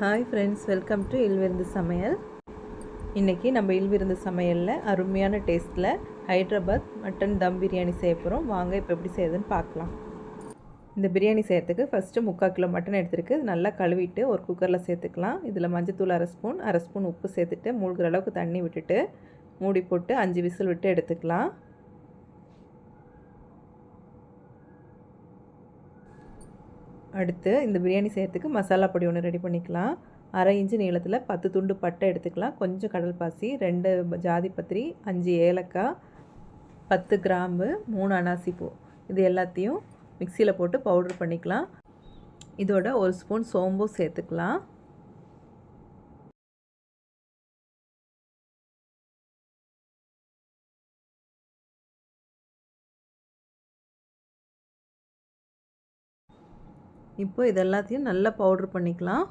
Hi friends welcome to இல்விருந்து சமையல் இன்றைக்கி நம்ம இல்விருந்து சமையலில் அருமையான டேஸ்ட்டில் ஹைட்ராபாத் மட்டன் தம் பிரியாணி செய்ய போகிறோம் வாங்க இப்போ எப்படி செய்யுதுன்னு பார்க்கலாம். இந்த பிரியாணி செய்கிறதுக்கு ஃபஸ்ட்டு முக்கால் கிலோ மட்டன் எடுத்துருக்கு. நல்லா கழுவிட்டு ஒரு குக்கரில் சேர்த்துக்கலாம். இதில் மஞ்சத்தூள் அரை ஸ்பூன் அரை ஸ்பூன் உப்பு சேர்த்துட்டு மூழ்கிற அளவுக்கு தண்ணி விட்டுட்டு மூடி போட்டு அஞ்சு விசில் விட்டு எடுத்துக்கலாம். அடுத்து இந்த பிரியாணி செய்கிறதுக்கு மசாலா பொடி ஒன்று ரெடி பண்ணிக்கலாம். அரை இன்ச்சு நீளத்தில் பத்து துண்டு பட்டை எடுத்துக்கலாம். கொஞ்சம் கடல் பாசி ரெண்டு ஜாதி பத்திரி அஞ்சு ஏலக்காய் பத்து கிராம்பு மூணு அனாசி பூ. இது எல்லாத்தையும் மிக்சியில் போட்டு பவுட்ரு பண்ணிக்கலாம். இதோட ஒரு ஸ்பூன் சோம்பும் சேர்த்துக்கலாம். இப்போது இது எல்லாத்தையும் நல்லா பவுட்ரு பண்ணிக்கலாம்.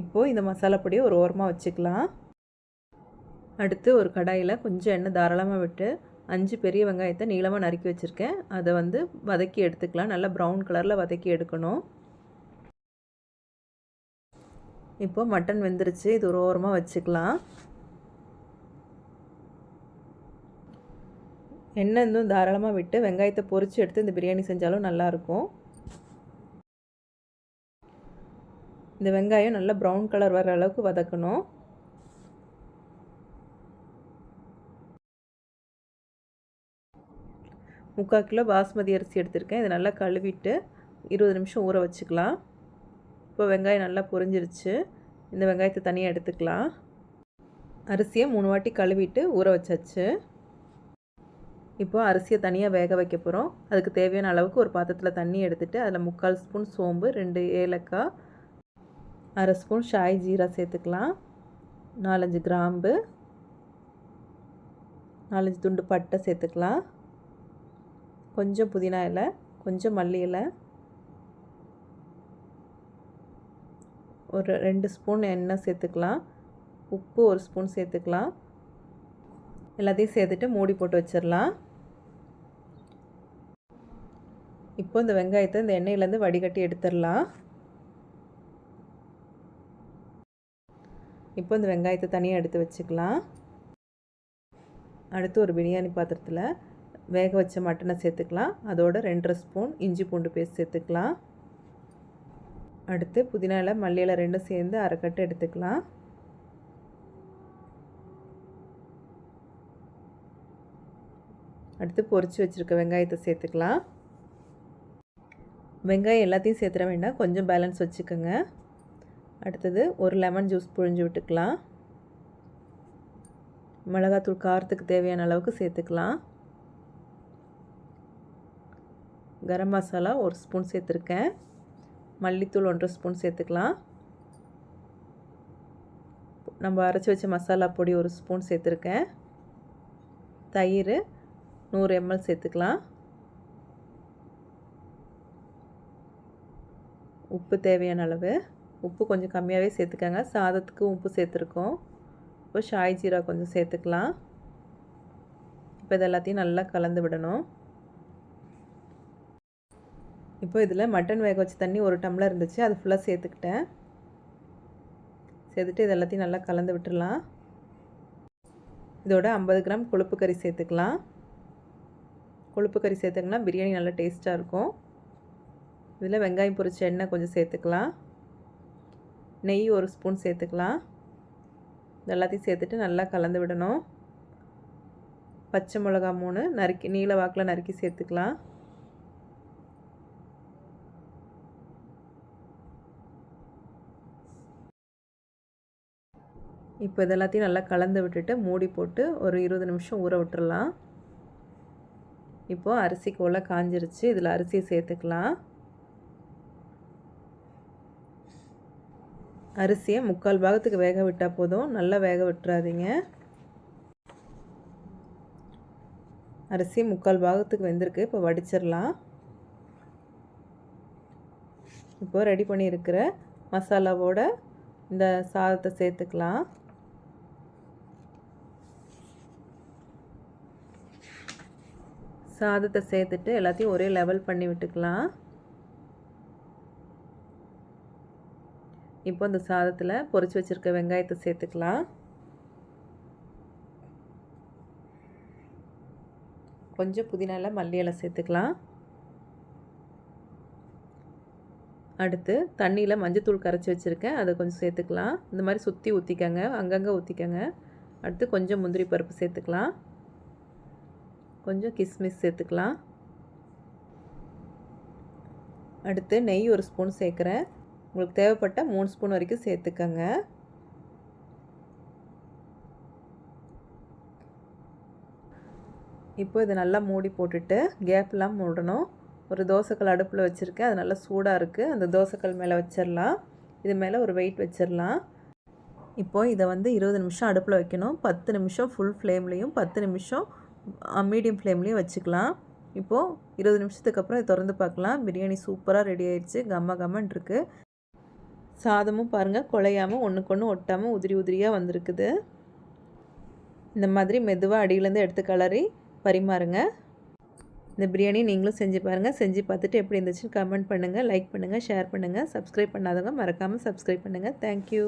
இப்போது இந்த மசாலா பொடியை ஒரு ஓரமாக வச்சுக்கலாம். அடுத்து ஒரு கடாயில் கொஞ்சம் எண்ணெய் தாராளமாக விட்டு அஞ்சு பெரிய வெங்காயத்தை நீளமாக நறுக்கி வச்சுருக்கேன். அதை வந்து வதக்கி எடுத்துக்கலாம். நல்லா ப்ரௌன் கலரில் வதக்கி எடுக்கணும். இப்போது மட்டன் வெந்துருச்சு. இது ஒரு ஓரமாக வச்சுக்கலாம். எண்ணெய் இன்னும் தாராளமாக விட்டு வெங்காயத்தை பொரித்து எடுத்து இந்த பிரியாணி செஞ்சாலும் நல்லாயிருக்கும். இந்த வெங்காயம் நல்லா ப்ரௌன் கலர் வர அளவுக்கு வதக்கணும். முக்கால் கிலோ பாஸ்மதி அரிசி எடுத்திருக்கேன். இதை நல்லா கழுவிட்டு இருபது நிமிஷம் ஊற வச்சுக்கலாம். இப்போ வெங்காயம் நல்லா பொரிஞ்சிருச்சு. இந்த வெங்காயத்தை தனியாக எடுத்துக்கலாம். அரிசியை மூணு வாட்டி கழுவிட்டு ஊற வச்சாச்சு. இப்போது அரிசியை தனியாக வேக வைக்க போகிறோம் அதுக்கு தேவையான அளவுக்கு ஒரு பாத்திரத்தில் தண்ணி எடுத்துகிட்டு அதில் முக்கால் ஸ்பூன் சோம்பு ரெண்டு ஏலக்காய் அரை ஸ்பூன் ஷாய் ஜீரா சேர்த்துக்கலாம். நாலஞ்சு கிராம்பு நாலஞ்சு துண்டு பட்டை சேர்த்துக்கலாம். கொஞ்சம் புதினா இலை கொஞ்சம் மல்லி இலை ஒரு ரெண்டு ஸ்பூன் எண்ணெய் சேர்த்துக்கலாம். உப்பு ஒரு ஸ்பூன் சேர்த்துக்கலாம். எல்லாத்தையும் சேர்த்துட்டு மூடி போட்டு வச்சிடலாம். இப்போ இந்த வெங்காயத்தை இந்த எண்ணெயிலேருந்து வடிகட்டி எடுத்துடலாம். இப்போ இந்த வெங்காயத்தை தனியாக எடுத்து வச்சுக்கலாம். அடுத்து ஒரு பிரியாணி பாத்திரத்தில் வேக வச்ச மட்டனை சேர்த்துக்கலாம். அதோட ரெண்டரை ஸ்பூன் இஞ்சி பூண்டு பேஸ்ட் சேர்த்துக்கலாம். அடுத்து புதினா மல்லியில் ரெண்டும் சேர்ந்து அரைக்கட்டு எடுத்துக்கலாம். அடுத்து பொரித்து வச்சுருக்க வெங்காயத்தை சேர்த்துக்கலாம். வெங்காயம் எல்லாத்தையும் சேர்த்துட வேண்டாம். கொஞ்சம் பேலன்ஸ் வச்சுக்கோங்க. அடுத்தது ஒரு லெமன் ஜூஸ் புழிஞ்சு விட்டுக்கலாம். மிளகாத்தூள் காரத்துக்கு தேவையான அளவுக்கு சேர்த்துக்கலாம். கரம் மசாலா ஒரு ஸ்பூன் சேர்த்துருக்கேன். மல்லித்தூள் ஒன்றரை ஸ்பூன் சேர்த்துக்கலாம். நம்ம அரைச்சி வச்ச மசாலா பொடி ஒரு ஸ்பூன் சேர்த்துருக்கேன். தயிர் நூறு எம்எல் சேர்த்துக்கலாம். உப்பு தேவையான அளவு. உப்பு கொஞ்சம் கம்மியாகவே சேர்த்துக்கோங்க. சாதத்துக்கு உப்பு சேர்த்துருக்கோம். இப்போ ஷாய் ஜீரா கொஞ்சம் சேர்த்துக்கலாம். இப்போ இது எல்லாத்தையும் நல்லா கலந்து விடணும். இப்போ இதில் மட்டன் வேக வச்ச தண்ணி ஒரு டம்ளர் இருந்துச்சு. அது ஃபுல்லாக சேர்த்துக்கிட்டேன். சேர்த்துட்டு இது எல்லாத்தையும் நல்லா கலந்து விட்டுடலாம். இதோட ஐம்பது கிராம் கொழுப்பு கறி சேர்த்துக்கலாம். கொழுப்பு கறி சேர்த்துங்கன்னா பிரியாணி நல்லா டேஸ்ட்டாக இருக்கும். இதில் வெங்காயம் பொரிச்ச எண்ணெய் கொஞ்சம் சேர்த்துக்கலாம். நெய் ஒரு ஸ்பூன் சேர்த்துக்கலாம். எல்லாத்தையும் சேர்த்துட்டு நல்லா கலந்து விடணும். பச்சை மிளகா மூணு நறுக்கி நீல வாக்கில் நறுக்கி சேர்த்துக்கலாம். இப்போ இதெல்லாத்தையும் நல்லா கலந்து விட்டுட்டு மூடி போட்டு ஒரு இருபது நிமிஷம் ஊற விட்டுடலாம் இப்போது அரிசி கோலை காஞ்சிருச்சு. இதில் அரிசியை சேர்த்துக்கலாம். அரிசியை முக்கால் பாகத்துக்கு வேக விட்டால் போதும். நல்லா வேக விட்டுறாதீங்க. அரிசி முக்கால் பாகத்துக்கு வெந்திருக்கு. இப்போ வடிச்சிடலாம். இப்போது ரெடி பண்ணியிருக்கிற மசாலாவோட இந்த சாதத்தை சேர்த்துக்கலாம். சாதத்தை சேர்த்துட்டு எல்லாத்தையும் ஒரே லெவல் பண்ணி விட்டுக்கலாம். இப்போ இந்த சாதத்தில் பொரிச்சு வச்சுருக்க வெங்காயத்தை சேர்த்துக்கலாம். கொஞ்சம் புதினால மல்லி இலை சேர்த்துக்கலாம். அடுத்து தண்ணியில் மஞ்சத்தூள் கரைச்சி வச்சுருக்கேன். அதை கொஞ்சம் சேர்த்துக்கலாம். இந்த மாதிரி சுற்றி ஊற்றிக்கங்க அங்கங்கே ஊற்றிக்கங்க அடுத்து கொஞ்சம் முந்திரி பருப்பு சேர்த்துக்கலாம். கொஞ்சம் கிஸ்மிஸ் சேர்த்துக்கலாம். அடுத்து நெய் ஒரு ஸ்பூன் சேர்க்குறேன். உங்களுக்கு தேவைப்பட்டால் மூணு ஸ்பூன் வரைக்கும் சேர்த்துக்கங்க. இப்போ இதை நல்லா மூடி போட்டுட்டு கேப்லாம் மூடணும். ஒரு தோசைக்கல் அடுப்பில் வச்சுருக்கேன். அது நல்லா சூடாக இருக்குது அந்த தோசைக்கல் மேலே வச்சிடலாம் இது மேலே ஒரு வெயிட் வச்சிடலாம் இப்போது இதை வந்து இருபது நிமிஷம் அடுப்பில் வைக்கணும். பத்து நிமிஷம் ஃபுல் ஃப்ளேம்லேயும் பத்து நிமிஷம் மீடியம் ஃப்ளேம்லேயும் வச்சுக்கலாம். இப்போது இருபது நிமிஷத்துக்கு அப்புறம் இதை திறந்து பார்க்கலாம். பிரியாணி சூப்பராக ரெடி ஆயிடுச்சு. கம்ம கம்மன் இருக்குது சாதமும் பாருங்கள் குழையாமல் ஒன்றுக்கு ஒன்று ஒட்டாமல் உதிரி உதிரியாக வந்திருக்குது. இந்த மாதிரி மெதுவாக அடியிலேருந்து எடுத்து கலரி பரிமாறுங்க. இந்த பிரியாணி நீங்களும் செஞ்சு பாருங்கள் செஞ்சு பார்த்துட்டு எப்படி இருந்துச்சுன்னு கமெண்ட் பண்ணுங்கள் லைக் பண்ணுங்கள் ஷேர் பண்ணுங்கள் சப்ஸ்கிரைப் பண்ணாதவங்க மறக்காமல் சப்ஸ்கிரைப் பண்ணுங்கள் தேங்க்யூ